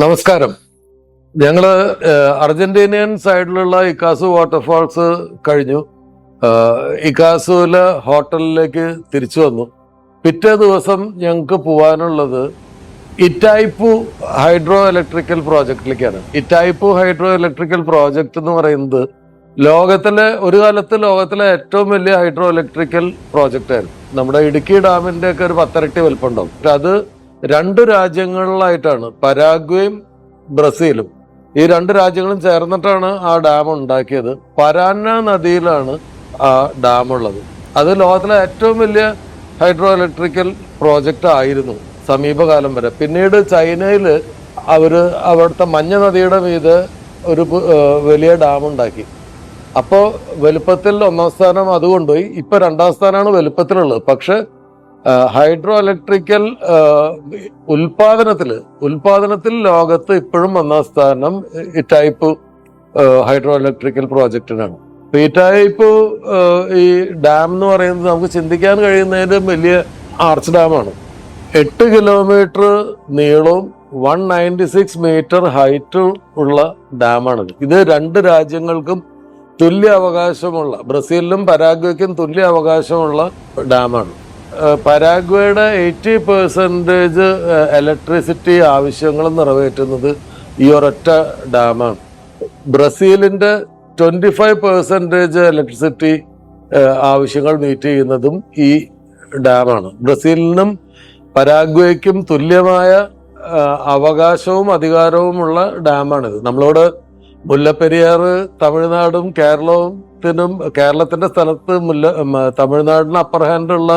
നമസ്കാരം. ഞങ്ങൾ അർജന്റീനിയൻ സൈഡിലുള്ള ഇക്കാസു വാട്ടർഫാൾസ് കഴിഞ്ഞു. ഇക്കാസുവിലെ ഹോട്ടലിലേക്ക് തിരിച്ചു വന്നു. പിറ്റേ ദിവസം ഞങ്ങൾക്ക് പോകാനുള്ളത് ഇറ്റായ്പു ഹൈഡ്രോ ഇലക്ട്രിക്കൽ പ്രോജക്റ്റിലേക്കാണ്. ഇറ്റായ്പു ഹൈഡ്രോ ഇലക്ട്രിക്കൽ പ്രോജക്റ്റ് എന്ന് പറയുന്നത് ലോകത്തിലെ ഒരു കാലത്ത് ലോകത്തിലെ ഏറ്റവും വലിയ ഹൈഡ്രോ ഇലക്ട്രിക്കൽ പ്രോജക്റ്റ് ആയിരുന്നു നമ്മുടെ ഇടുക്കി ഡാമിന്റെ ഒക്കെ ഒരു പത്തരട്ടി വലുപ്പമുണ്ടാവും. അത് രണ്ട് രാജ്യങ്ങളിലായിട്ടാണ് പരാഗ്വയും ബ്രസീലും. ഈ രണ്ട് രാജ്യങ്ങളും ചേർന്നിട്ടാണ് ആ ഡാം ഉണ്ടാക്കിയത്. പരാന നദിയിലാണ് ആ ഡാം ഉള്ളത്. അത് ലോകത്തിലെ ഏറ്റവും വലിയ ഹൈഡ്രോ ഇലക്ട്രിക്കൽ പ്രോജക്റ്റ് ആയിരുന്നു സമീപകാലം വരെ. പിന്നീട് ചൈനയിൽ അവർ അവിടുത്തെ മഞ്ഞ നദിയുടെ മീത് ഒരു വലിയ ഡാം ഉണ്ടാക്കി. അപ്പോൾ വലുപ്പത്തിൽ ഒന്നാം സ്ഥാനം അത് കൊണ്ടുപോയി ഇപ്പൊ രണ്ടാം സ്ഥാനമാണ് വലുപ്പത്തിലുള്ളത്. പക്ഷെ ഹൈഡ്രോ ഇലക്ട്രിക്കൽ ഉൽപാദനത്തിൽ ഉൽപാദനത്തിൽ ലോകത്ത് ഇപ്പോഴും ഒന്നാം സ്ഥാനം ഈ ടൈപ്പ് ഹൈഡ്രോ ഇലക്ട്രിക്കൽ പ്രോജക്റ്റിനാണ്. ഈ ടൈപ്പ് ഈ ഡാം എന്ന് പറയുന്നത് നമുക്ക് ചിന്തിക്കാൻ കഴിയുന്നതിലും വലിയ ആർച്ച് ഡാമാണ്. എട്ട് കിലോമീറ്റർ നീളവും വൺ നയന്റി സിക്സ് മീറ്റർ ഹൈറ്റും ഉള്ള ഡാമാണിത്. ഇത് രണ്ട് രാജ്യങ്ങൾക്കും തുല്യ അവകാശമുള്ള ബ്രസീലിലും പരാഗ്വയ്ക്കും തുല്യ അവകാശമുള്ള ഡാമാണ്. പരാഗ്വയുടെ എയ്റ്റി പെർസെന്റേജ് ഇലക്ട്രിസിറ്റി ആവശ്യങ്ങൾ നിറവേറ്റുന്നത് ഈ ഒരൊറ്റ ഡാമാണ്. ബ്രസീലിന്റെ ട്വന്റി ഫൈവ് പെർസെന്റേജ് ഇലക്ട്രിസിറ്റി ആവശ്യങ്ങൾ മീറ്റ് ചെയ്യുന്നതും ഈ ഡാമാണ്. ബ്രസീലിനും പരാഗ്വയ്ക്കും തുല്യമായ അവകാശവും അധികാരവുമുള്ള ഡാമാണിത്. നമ്മളോട് മുല്ലപ്പെരിയാർ തമിഴ്നാടും കേരളത്തിനും കേരളത്തിന്റെ സ്ഥലത്ത് മുല്ല തമിഴ്നാടിന് അപ്പർ ഹാൻഡുള്ള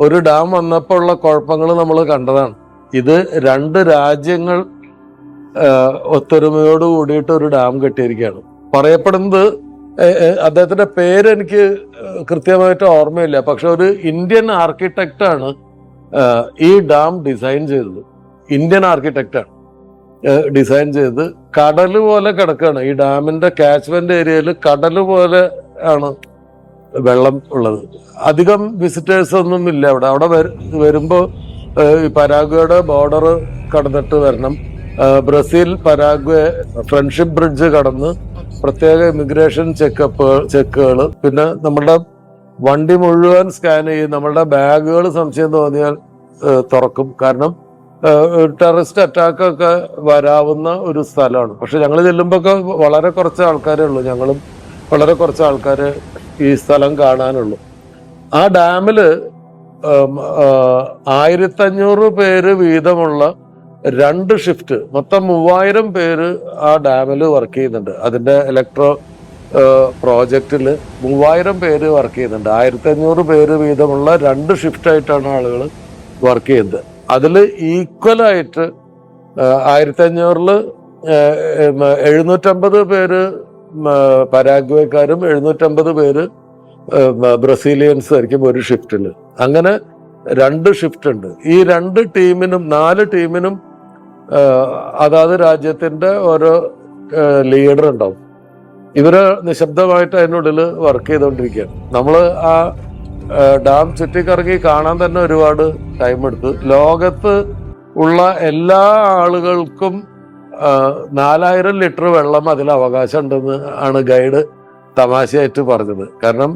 ഒരു ഡാം വന്നപ്പോൾ ഉള്ള കുഴപ്പങ്ങൾ നമ്മൾ കണ്ടതാണ്. ഇത് രണ്ട് രാജ്യങ്ങൾ ഒത്തൊരുമയോട് കൂടിയിട്ട് ഒരു ഡാം കെട്ടിയിരിക്കുകയാണ്. പറയപ്പെടുന്നത് അദ്ദേഹത്തിന്റെ പേര് എനിക്ക് കൃത്യമായിട്ട് ഓർമ്മയില്ല. പക്ഷെ ഒരു ഇന്ത്യൻ ആർക്കിടെക്റ്റ് ആണ് ഈ ഡാം ഡിസൈൻ ചെയ്തത്. ഇന്ത്യൻ ആർക്കിടെക്റ്റ് ആണ് ഡിസൈൻ ചെയ്ത് കടൽ പോലെ കിടക്കുകയാണ്. ഈ ഡാമിന്റെ കാച്ച്മെന്റ് ഏരിയയിൽ കടൽ പോലെ ആണ് വെള്ളം ഉള്ളത്. അധികം വിസിറ്റേഴ്സ് ഒന്നും ഇല്ല അവിടെ. അവിടെ വരുമ്പോൾ വരുമ്പോ പരാഗ്വയുടെ ബോർഡർ കടന്നിട്ട് വരണം. ബ്രസീൽ പരാഗ്വ ഫ്രണ്ട്ഷിപ്പ് ബ്രിഡ്ജ് കടന്ന് പ്രത്യേക ഇമിഗ്രേഷൻ ചെക്കപ്പ് ചെക്കുകൾ പിന്നെ നമ്മുടെ വണ്ടി മുഴുവൻ സ്കാൻ ചെയ്യും നമ്മളുടെ ബാഗുകൾ സംശയം തോന്നിയാൽ തുറക്കും. കാരണം ടെററിസ്റ്റ് അറ്റാക്ക് ഒക്കെ വരാവുന്ന ഒരു സ്ഥലമാണ്. പക്ഷെ ഞങ്ങൾ ചെല്ലുമ്പോൾ വളരെ കുറച്ച് ആൾക്കാരേ ഉള്ളൂ. ഞങ്ങളും വളരെ കുറച്ച് ആൾക്കാര് ഈ സ്ഥലം കാണാനുള്ളൂ. ആ ഡാമിൽ ആയിരത്തഞ്ഞൂറ് പേര് വീതമുള്ള രണ്ട് ഷിഫ്റ്റ് മൊത്തം മൂവായിരം പേര് ആ ഡാമിൽ വർക്ക് ചെയ്യുന്നുണ്ട്. അതിന്റെ ഇലക്ട്രോ പ്രോജക്റ്റിൽ മൂവായിരം പേര് വർക്ക് ചെയ്യുന്നുണ്ട്. ആയിരത്തി അഞ്ഞൂറ് പേര് വീതമുള്ള രണ്ട് ഷിഫ്റ്റ് ആയിട്ടാണ് ആളുകൾ വർക്ക് ചെയ്യുന്നത്. അതിൽ ഈക്വലായിട്ട് ആയിരത്തി അഞ്ഞൂറിൽ എഴുന്നൂറ്റമ്പത് പേര് പരാഗ്വേക്കാരും എഴുന്നൂറ്റമ്പത് പേര് ബ്രസീലിയൻസ് ആയിരിക്കും ഒരു ഷിഫ്റ്റിൽ അങ്ങനെ രണ്ട് ഷിഫ്റ്റ് ഉണ്ട്. ഈ രണ്ട് ടീമിനും നാല് ടീമിനും അതാത് രാജ്യത്തിന്റെ ഓരോ ലീഡർ ഉണ്ടാവും. ഇവർ നിശബ്ദമായിട്ട് അതിനുള്ളിൽ വർക്ക് ചെയ്തുകൊണ്ടിരിക്കുകയാണ് നമ്മൾ ആ ഡാം ചുറ്റിക്കറങ്ങി കാണാൻ തന്നെ ഒരുപാട് ടൈം എടുത്ത്. ലോകത്ത് ഉള്ള എല്ലാ ആളുകൾക്കും നാലായിരം ലിറ്റർ വെള്ളം അതിൽ അവകാശം ഉണ്ടെന്ന് ആണ് ഗൈഡ് തമാശയായിട്ട് പറഞ്ഞത്. കാരണം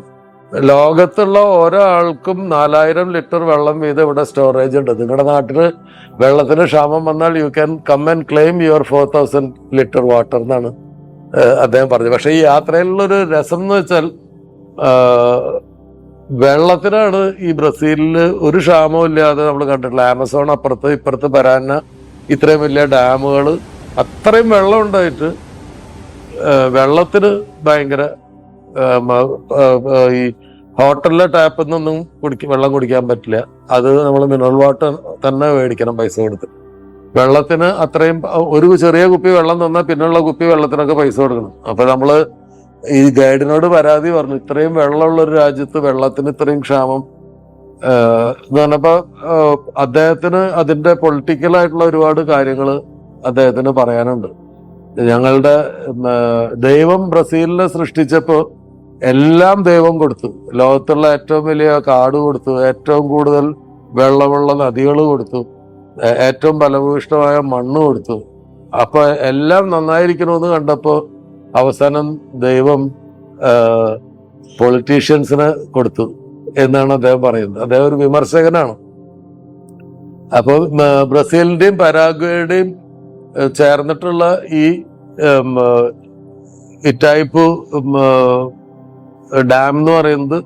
ലോകത്തുള്ള ഓരോ ആൾക്കും നാലായിരം ലിറ്റർ വെള്ളം വീതം ഇവിടെ സ്റ്റോറേജ് ഉണ്ട്. നിങ്ങളുടെ നാട്ടിൽ വെള്ളത്തിന് ക്ഷാമം വന്നാൽ you can come and claim your four thousand litre water എന്നാണ് അദ്ദേഹം പറഞ്ഞത്. പക്ഷേ ഈ യാത്രയിലുള്ളൊരു രസം എന്ന് വെച്ചാൽ വെള്ളത്തിനാണ് ഈ ബ്രസീലിൽ ഒരു ക്ഷാമവും ഇല്ലാതെ നമ്മൾ കണ്ടിട്ടില്ല ആമസോൺ അപ്പുറത്ത് ഇപ്പുറത്ത് പരാന ഇത്രയും വലിയ ഡാമുകൾ അത്രയും വെള്ളം ഉണ്ടായിട്ട് വെള്ളത്തിന് ഭയങ്കര ഈ ഹോട്ടലിലെ ടാപ്പിൽ നിന്നൊന്നും കുടിക്ക വെള്ളം കുടിക്കാൻ പറ്റില്ല. അത് നമ്മൾ മിനറൽ വാട്ടർ തന്നെ മേടിക്കണം പൈസ കൊടുത്ത്. വെള്ളത്തിന് അത്രയും ഒരു ചെറിയ കുപ്പി വെള്ളം തന്നാൽ പിന്നുള്ള കുപ്പി വെള്ളത്തിനൊക്കെ പൈസ കൊടുക്കണം. അപ്പൊ നമ്മൾ ഈ ഗൈഡിനോട് പരാതി പറഞ്ഞു ഇത്രയും വെള്ളമുള്ള ഒരു രാജ്യത്ത് വെള്ളത്തിന് ഇത്രയും ക്ഷാമം. എന്ന് പറഞ്ഞപ്പോ അദ്ദേഹത്തിന് അതിന്റെ പൊളിറ്റിക്കൽ ആയിട്ടുള്ള ഒരുപാട് കാര്യങ്ങൾ അദ്ദേഹത്തിന് പറയാനുണ്ട്. ഞങ്ങളുടെ ദൈവം ബ്രസീലിനെ സൃഷ്ടിച്ചപ്പോൾ എല്ലാം ദൈവം കൊടുത്തു. ലോകത്തുള്ള ഏറ്റവും വലിയ കാട് കൊടുത്തു. ഏറ്റവും കൂടുതൽ വെള്ളമുള്ള നദികൾ കൊടുത്തു. ഏറ്റവും ഫലഭൂഷ്ടമായ മണ്ണ് കൊടുത്തു. അപ്പൊ എല്ലാം നന്നായിരിക്കണമെന്ന് കണ്ടപ്പോ അവസാനം ദൈവം പൊളിറ്റീഷ്യൻസിന് കൊടുത്തു എന്നാണ് അദ്ദേഹം പറയുന്നത്. അദ്ദേഹം ഒരു വിമർശകനാണ്. അപ്പൊ ബ്രസീലിന്റെയും പരാഗ്വയുടെയും ചേർന്നിട്ടുള്ള ഈ ഇറ്റായ്പ് ഡാം എന്ന് പറയുന്നത്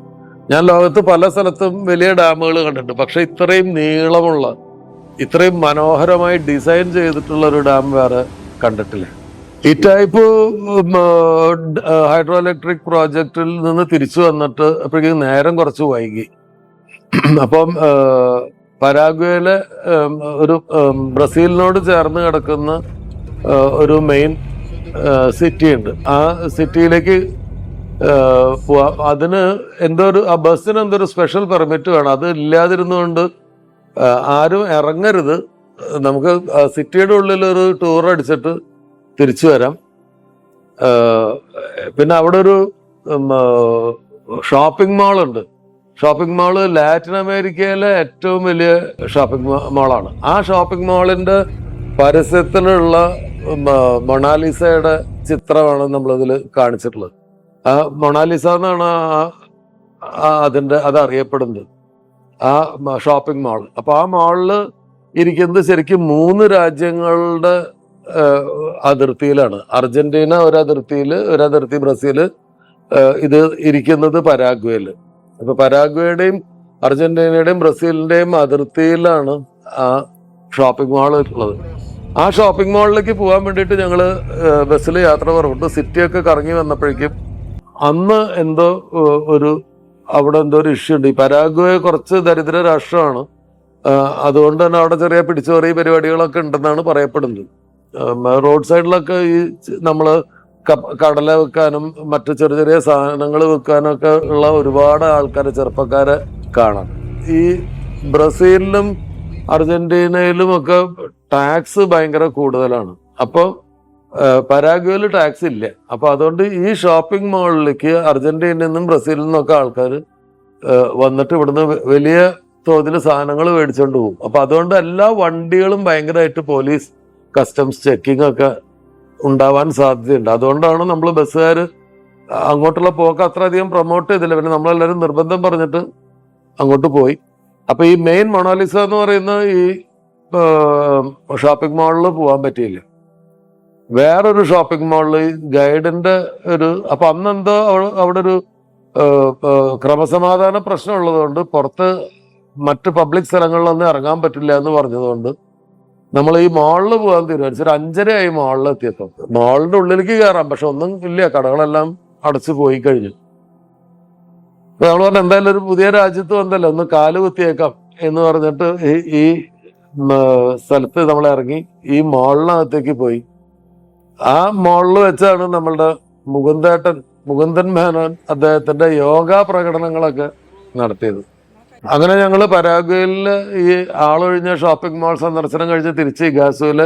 ഞാൻ ലോകത്ത് പല സ്ഥലത്തും വലിയ ഡാമുകൾ കണ്ടിട്ടുണ്ട്. പക്ഷെ ഇത്രയും നീളമുള്ള ഇത്രയും മനോഹരമായി ഡിസൈൻ ചെയ്തിട്ടുള്ള ഒരു ഡാം വേറെ കണ്ടിട്ടില്ല. ഈ ടൈപ്പ് ഹൈഡ്രോ ഇലക്ട്രിക് പ്രോജക്റ്റിൽ നിന്ന് തിരിച്ചു വന്നിട്ട് അപ്പോഴേക്കും നേരം കുറച്ച് വൈകി. അപ്പം പരാഗ്വേയിലെ ഒരു ബ്രസീലിനോട് ചേർന്ന് കിടക്കുന്ന ഒരു മെയിൻ സിറ്റി ഉണ്ട്. ആ സിറ്റിയിലേക്ക് അതിന് എന്തോ ഒരു ആ ബസ്സിന് എന്തോ ഒരു സ്പെഷ്യൽ പെർമിറ്റ് വേണം. അത് ഇല്ലാതിരുന്നുകൊണ്ട് ആരും ഇറങ്ങരുത്. നമുക്ക് സിറ്റിയുടെ ഉള്ളിൽ ഒരു ടൂർ അടിച്ചിട്ട് തിരിച്ചു വരാം. പിന്നെ അവിടെ ഒരു ഷോപ്പിംഗ് മാൾ ഉണ്ട്. ഷോപ്പിംഗ് മാൾ ലാറ്റിൻ അമേരിക്കയിലെ ഏറ്റവും വലിയ ഷോപ്പിംഗ് മാളാണ്. ആ ഷോപ്പിംഗ് മാളിന്റെ പരസ്യത്തിലുള്ള മൊണാലിസയുടെ ചിത്രമാണ് നമ്മളിതിൽ കാണിച്ചിട്ടുള്ളത്. ആ മൊണാലിസ എന്നാണ് അതിന്റെ അത് അറിയപ്പെടുന്നത്. ആ ഷോപ്പിംഗ് മാൾ. അപ്പോൾ ആ മാളിൽ ഇരിക്കുന്നത് ശരിക്കും മൂന്ന് രാജ്യങ്ങളുടെ അതിർത്തിയിലാണ്. അർജന്റീന ഒരു അതിർത്തിയിൽ ഒരു അതിർത്തി ബ്രസീൽ ഇത് ഇരിക്കുന്നത് പരാഗ്വേയിൽ. അപ്പൊ പരാഗ്വേയുടെയും അർജന്റീനയുടെയും ബ്രസീലിന്റെയും അതിർത്തിയിലാണ് ആ ഷോപ്പിംഗ് മാൾ ഉള്ളത്. ആ ഷോപ്പിംഗ് മാളിലേക്ക് പോകാൻ വേണ്ടിയിട്ട് ഞങ്ങൾ ബസ്സിൽ യാത്ര പുറപ്പെട്ടു സിറ്റിയൊക്കെ കറങ്ങി വന്നപ്പോഴേക്കും അന്ന് എന്തോ ഒരു അവിടെ എന്തോ ഒരു ഇഷ്യൂ ഉണ്ട്. ഈ പരാഗ്വേ കുറച്ച് ദരിദ്ര രാഷ്ട്രമാണ്. അതുകൊണ്ട് തന്നെ അവിടെ ചെറിയ പിടിച്ചുപറി പരിപാടികളൊക്കെ ഉണ്ടെന്നാണ് പറയപ്പെടുന്നത്. റോഡ് സൈഡിലൊക്കെ ഈ നമ്മൾ കടല വെക്കാനും മറ്റു ചെറിയ ചെറിയ സാധനങ്ങൾ വെക്കാനും ഒക്കെ ഉള്ള ഒരുപാട് ആൾക്കാരെ ചെറുപ്പക്കാരെ കാണാം. ഈ ബ്രസീലിലും അർജന്റീനയിലും ഒക്കെ ടാക്സ് ഭയങ്കര കൂടുതലാണ്. അപ്പോൾ പരാഗ്വയിൽ ടാക്സ് ഇല്ല. അപ്പോൾ അതുകൊണ്ട് ഈ ഷോപ്പിംഗ് മാളിലേക്ക് അർജന്റീനയിൽ നിന്നും ബ്രസീലിൽ നിന്നൊക്കെ ആൾക്കാർ വന്നിട്ട് ഇവിടുന്ന് വലിയ തോതിൽ സാധനങ്ങൾ മേടിച്ചുകൊണ്ട് പോകും. അപ്പൊ അതുകൊണ്ട് എല്ലാ വണ്ടികളും ഭയങ്കരമായിട്ട് പോലീസ് കസ്റ്റംസ് ചെക്കിംഗ് ഒക്കെ ഉണ്ടാവാൻ സാധ്യതയുണ്ട്. അതുകൊണ്ടാണ് നമ്മൾ ബസ്സുകാർ അങ്ങോട്ടുള്ള പോക്ക് അത്ര അധികം പ്രൊമോട്ട് ചെയ്തില്ല. പിന്നെ നമ്മളെല്ലാവരും നിർബന്ധം പറഞ്ഞിട്ട് അങ്ങോട്ട് പോയി. അപ്പൊ ഈ മെയിൻ മൊണാലിസ എന്ന് പറയുന്ന ഈ ഷോപ്പിംഗ് മാളിൽ പോകാൻ പറ്റിയില്ല. വേറൊരു ഷോപ്പിംഗ് മാളിൽ ഗൈഡിന്റെ ഒരു അപ്പൊ അന്ന് എന്തോ അവ- അവിടെ ഒരു ക്രമസമാധാന പ്രശ്നം ഉള്ളതുകൊണ്ട് പുറത്ത് മറ്റ് പബ്ലിക് സ്ഥലങ്ങളിലൊന്നും ഇറങ്ങാൻ പറ്റില്ല എന്ന് പറഞ്ഞതുകൊണ്ട് നമ്മൾ ഈ മാളിൽ പോകാൻ തീരുമാനിച്ചു. ഒരു അഞ്ചരയായി മാളിൽ എത്തിയപ്പോൾ മാളിന്റെ ഉള്ളിലേക്ക് കയറാം പക്ഷെ ഒന്നും ഇല്ല. കടകളെല്ലാം അടച്ചു പോയി കഴിഞ്ഞു. അപ്പൊ നമ്മൾ പറഞ്ഞു എന്തായാലും ഒരു പുതിയ രാജ്യത്ത് വന്നല്ലോ. ഒന്ന് കാൽ കുത്തിയേക്കാം എന്ന് പറഞ്ഞിട്ട് ഈ ഈ സ്ഥലത്ത് നമ്മൾ ഇറങ്ങി ഈ മാളിനകത്തേക്ക് പോയി. ആ മാളിൽ വെച്ചാണ് നമ്മളുടെ മുകുന്ദേട്ടൻ മുകുന്ദൻ മേനോൻ അദ്ദേഹത്തിന്റെ യോഗ പ്രകടനങ്ങളൊക്കെ നടത്തിയത്. അങ്ങനെ ഞങ്ങൾ പരാഗ്വയിൽ ഈ ആളൊഴിഞ്ഞ ഷോപ്പിംഗ് മാൾ സന്ദർശനം കഴിഞ്ഞ് തിരിച്ച് ഗാസുവിൽ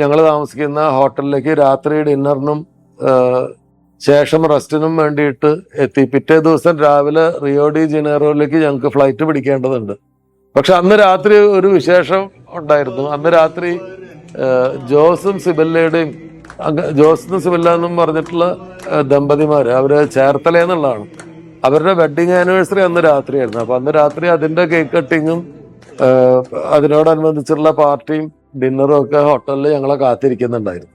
ഞങ്ങൾ താമസിക്കുന്ന ഹോട്ടലിലേക്ക് രാത്രി ഡിന്നറിനും ശേഷം റെസ്റ്റിനും വേണ്ടിയിട്ട് എത്തി. പിറ്റേ ദിവസം രാവിലെ റിയോ ഡി ജനീറോയിലേക്ക് ഞങ്ങൾക്ക് ഫ്ലൈറ്റ് പിടിക്കേണ്ടതുണ്ട്. പക്ഷെ അന്ന് രാത്രി ഒരു വിശേഷം ഉണ്ടായിരുന്നു. അന്ന് രാത്രി ജോസും സിബല്ലയുടെയും അങ്ങ് ജോസും സിബല്ല എന്നും പറഞ്ഞിട്ടുള്ള ദമ്പതിമാർ അവർ ചേർത്തല എന്നുള്ളതാണ്. അവരുടെ വെഡിങ് ആനിവേഴ്സറി അന്ന് രാത്രിയായിരുന്നു. അപ്പൊ അന്ന് രാത്രി അതിന്റെ കേക്ക് കട്ടിങ്ങും അതിനോടനുബന്ധിച്ചുള്ള പാർട്ടിയും ഡിന്നറും ഒക്കെ ഹോട്ടലിൽ ഞങ്ങളെ കാത്തിരിക്കുന്നുണ്ടായിരുന്നു.